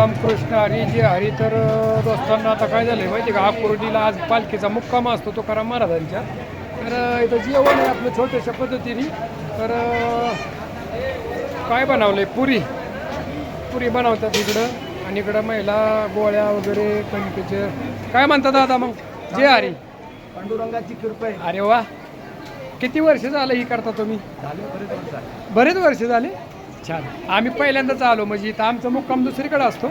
रामकृष्ण हरी जे हरी तर दोस्तांना आता काय झालंय माहिती का? आकुर्डीला आज पालखीचा मुक्काम असतो तो करा महाराजांच्या. तर इथं जेवण आहे आपलं छोट्याशा पद्धतीने. तर काय बनवलंय? पुरी. पुरी बनवतात इकडं. आणि इकडं महिला गोळ्या वगैरे कणकेचे. काय म्हणतात दादा मग? जे हरी. पांडुरंगाची कृपा आहे. अरे वा. किती वर्ष झालं ही करता तुम्ही? झाले. बरेच वर्ष झाले. छान. आम्ही पहिल्यांदाच आलो म्हणजे इथं आमचा मुक्काम दुसरीकडे असतो.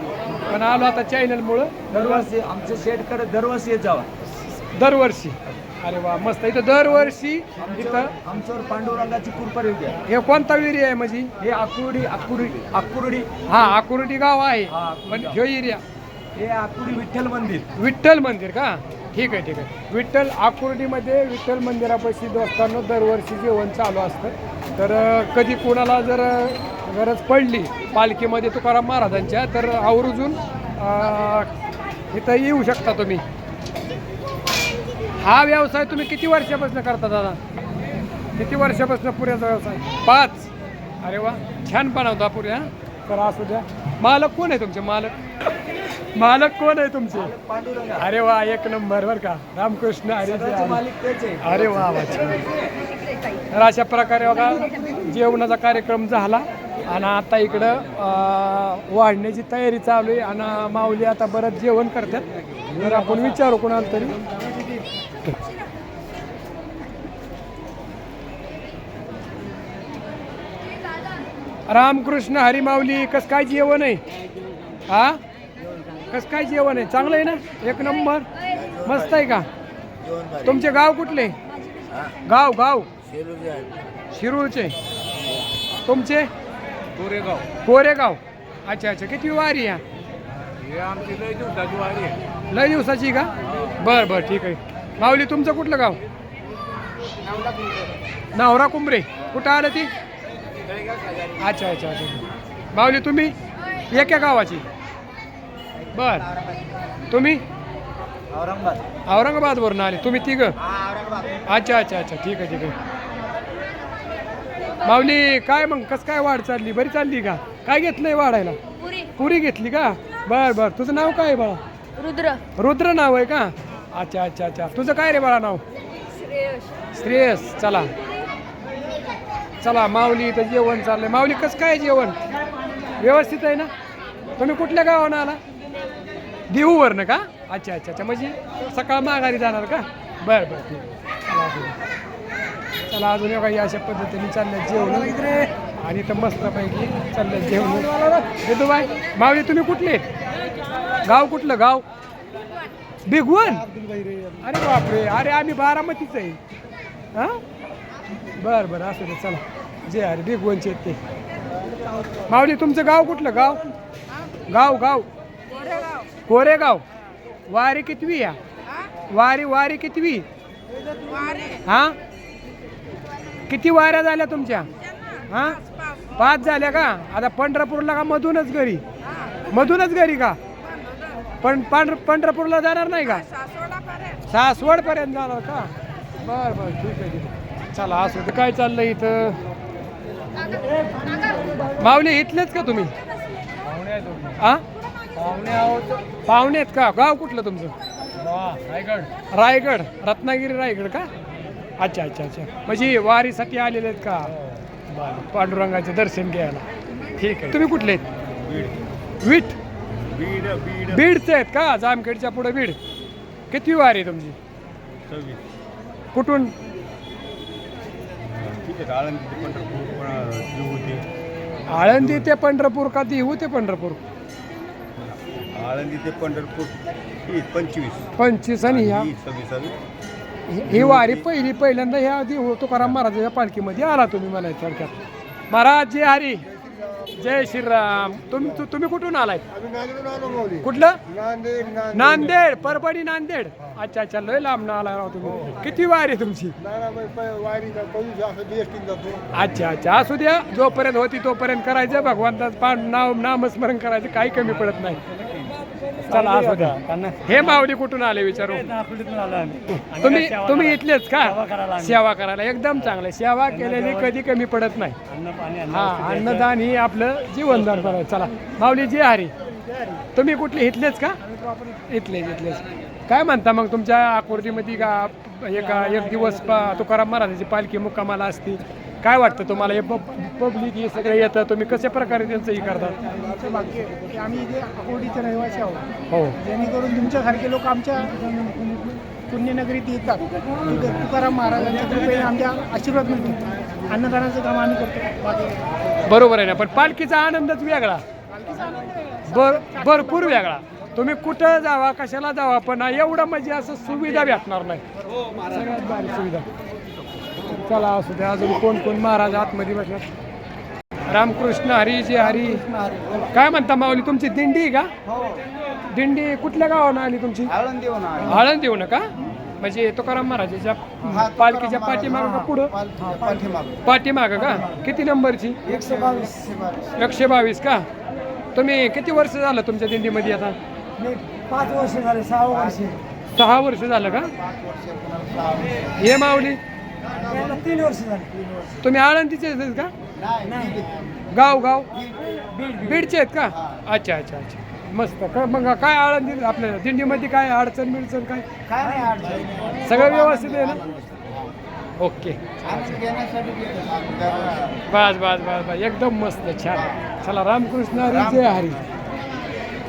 पण आलो आता चॅनलमुळं. दरवर्षी आमचे करत दरवर्षी येत जावा. दरवर्षी. अरे वा मस्त. इथं दरवर्षी इथं आमच्यावर पांडुरंगाची कृपा येऊ द्या. हे कोणता विरी आहे म्हणजे? हे आकुर्डी आकुर्डी आकुर्डी. हा आकुर्डी गाव आहे. हा, आकुर्डी पण गाव. ह्यो एरिया. हे आकुर्डी विठ्ठल मंदिर. विठ्ठल मंदिर का? ठीक आहे ठीक आहे. विठ्ठल आकुर्डीमध्ये विठ्ठल मंदिरापाशी दोस्तांनो दरवर्षी जेवण चालू असतं. तर अं, कधी कोणाला जर अं, गरज पडली पालखीमध्ये तुकाराम महाराजांच्या तर आवर्जून इथं येऊ शकता तुम्ही. हा व्यवसाय तुम्ही किती वर्षापासून करता दादा? किती वर्षापासून पुऱ्याचा व्यवसाय? पाच. अरे वा छान बनवता पुऱ्या. तर असू द्या. मालक कोण आहे तुमचे मालक? मालक कोण आहे तुमचे? अरे वा एक नंबर बर का. रामकृष्ण आहे. अरे वा. तर अशा प्रकारे बघा जेवणाचा कार्यक्रम झाला. आणि आता इकडं वाढण्याची तयारी चालू आहे आणि माऊली आता बरंच जेवण करतात. तर आपण विचारू कोणाला तरी. रामकृष्ण हरी माऊली कस काय जेवण आहे? हा? कस काय जेवण आहे? चांगलं आहे ना? एक नंबर. मस्त आहे का? तुमचे गाव कुठले? गाव गाव. शिरूरचे. तुमचे? कोरेगाव. कोरेगाव. अच्छा अच्छा. किती वारी या हे आमची लय दिवसाची वारी आहे. लय दिवसाची का? बर बर. ठीक आहे. माऊली तुमचं कुठलं गाव? नावरा कुंबरे. कुठं आलं ती? अच्छा अच्छा अच्छा. माऊली तुम्ही? एका गावाची. बर. तुम्ही? औरंगाबाद. औरंगाबादवरून आले. तुम्ही तिघ? अच्छा अच्छा अच्छा. ठीक आहे ठीक आहे. माऊली काय मग? कस काय वाढ चालली? बरी चालली का? काय घेतलंय वाढायला? पुरी. पुरी घेतली का? बर बर. तुझं नाव काय आहे बाळा? रुद्र. रुद्र नाव आहे का? अच्छा अच्छा अच्छा. तुझं काय रे बाळा नाव? श्रेयस. चला. चला माऊली इथं जेवण चाललंय. माऊली कसं काय जेवण? व्यवस्थित आहे ना? तुम्ही कुठल्या गावानं आला? देहूवरनं का? अच्छा अच्छा अच्छा. म्हणजे सकाळ माघारी जाणार का? बरं बरं. ठीक चला असू दे. चला अजून काही अशा पद्धतीने चालल्या जेवण. आणि तर मस्तपैकी चालल्या जेवण. बाय माऊली तुम्ही कुठले? गाव कुठलं गाव? भिगवण अरे बापरे अरे आम्ही बारामतीच आहे. हां? बरं बरं असू दे चला. जे अरे भिगवणचे आहेत ते. माऊली तुमचं गाव कुठलं गाव? गाव गाव. कोरेगाव. वारी कितवी या? वारी वारी कितवी? हा? किती वाऱ्या झाल्या तुमच्या? हा? पाच झाल्या का? आता पंढरपूरला का मधूनच घरी? मधूनच घरी का? पण पंढर पंढरपूरला जाणार नाही का? सासवड पर्यंत जाणार का? बर बर ठीक आहे ठीक आहे. चला असं काय चाललंय इथं? माऊली इथलेच का तुम्ही? आ? पाहुणे आहेत का? गाव कुठलं तुमचं? रायगड. रायगड रत्नागिरी रायगड का? अच्छा अच्छा अच्छा. म्हणजे वारीसाठी आलेले आहेत का? बरं पांडुरंगाचे दर्शन घ्यायला. ठीक आहे. तुम्ही कुठले आहेत? वीट बीड? बीड बीडचे आहेत का? जामखेडच्या पुढे बीड. किती वारी आहे तुमची? सव्वीस. कुठून? ठीक आहे आळंदी पंढरपूर होते आळंदी ते पंढरपूर का देहू ते पंढरपूर? आळंदी ते पंढरपूर ही पंचवीस. पंचवीस आणि ह्या. ही सव्वीसावी ही ही वारी पहिली पहिल्यांदा ह्या देहू तुकाराम महाराजाच्या पालखीमध्ये आला तुम्ही मला थोडक्यात. महाराज जय हरी. जय श्रीराम. तुम तु- तुम्ही कुठून आलाय? कुठलं? नांदेड परभणी नांदेड. अच्छा अच्छा लय लांब आला राव तुम्ही. किती वारी आहे तुमची? अच्छा अच्छा. असू द्या. जोपर्यंत होती तोपर्यंत करायचं. भगवंताचं नाव नामस्मरण करायचं. काही कमी पडत नाही. चला असू द्या हे माऊली कुठून आले विचारू? तुम्ही तुम्ही इथलेच का? सेवा करायला एकदम चांगलं. सेवा केलेली कधी कमी पडत नाही. हा अन्नदान ही आपलं जीवनदान करायचं चला. माऊली जी हरी. तुम्ही कुठले? इथलेच का? इथलेच इथलेच. काय म्हणता मग तुमच्या आकुर्डीमध्ये का एक एक दिवस तुकाराम महाराजांची पालखी मुक्कामाला असती? काय वाटतं तुम्हाला? हे पब्लिक हे सगळे येतं तुम्ही कशा प्रकारे त्यांचं हे करतात? आमचं भाग्य आहे की आम्ही इथे अकोडीचे रहिवासी आहोत. हो. जेणेकरून तुमच्यासारखे लोक आमच्या पुण्यनगरीत येतात. तिथे तुकाराम महाराजांच्या कृपेने आमच्या आशीर्वाद मिळतो. अन्नदानाचं काम आम्ही करतो. बाकी बरोबर आहे ना पण पालखीचा आनंदच वेगळा. बर भरपूर वेगळा. तुम्ही कुठं जावा कशाला जावा पण एवढं म्हणजे असं सुविधा भेटणार नाही. सगळ्यात भारी सुविधा. चला असू द्या अजून कोण कोण महाराज आतमध्ये बसणार? रामकृष्ण हरी जे हरी. काय म्हणता माऊली तुमची दिंडी आहे का? दिंडी कुठल्या गावानं आली तुमची? आळंदी होणार आळंद देऊ नका म्हणजे तुकाराम महाराजाच्या पालखीच्या पाठीमागं का पुढं? पाठीमागं. का? किती नंबरची? एकशे बावीस एकशे बावीस. का? तुम्ही किती वर्ष झालं तुमच्या दिंडीमध्ये आता? पाच वर्ष झाले सहा वर्ष. सहा वर्ष झालं का? हे माऊली तीन वर्ष झाले. तुम्ही आळंदीचे आहेत का? नाही. गाव गाव? बीडचे आहेत का? अच्छा अच्छा अच्छा. मस्त. का मग काय आळंदी आपल्या दिंडीमध्ये काय अडचण बिडचण काय? काय नाही अडचण सगळं व्यवस्थित आहे ना? ओके. बस बस बस बस. एकदम मस्त. छान. चला रामकृष्ण हरी जय हरी.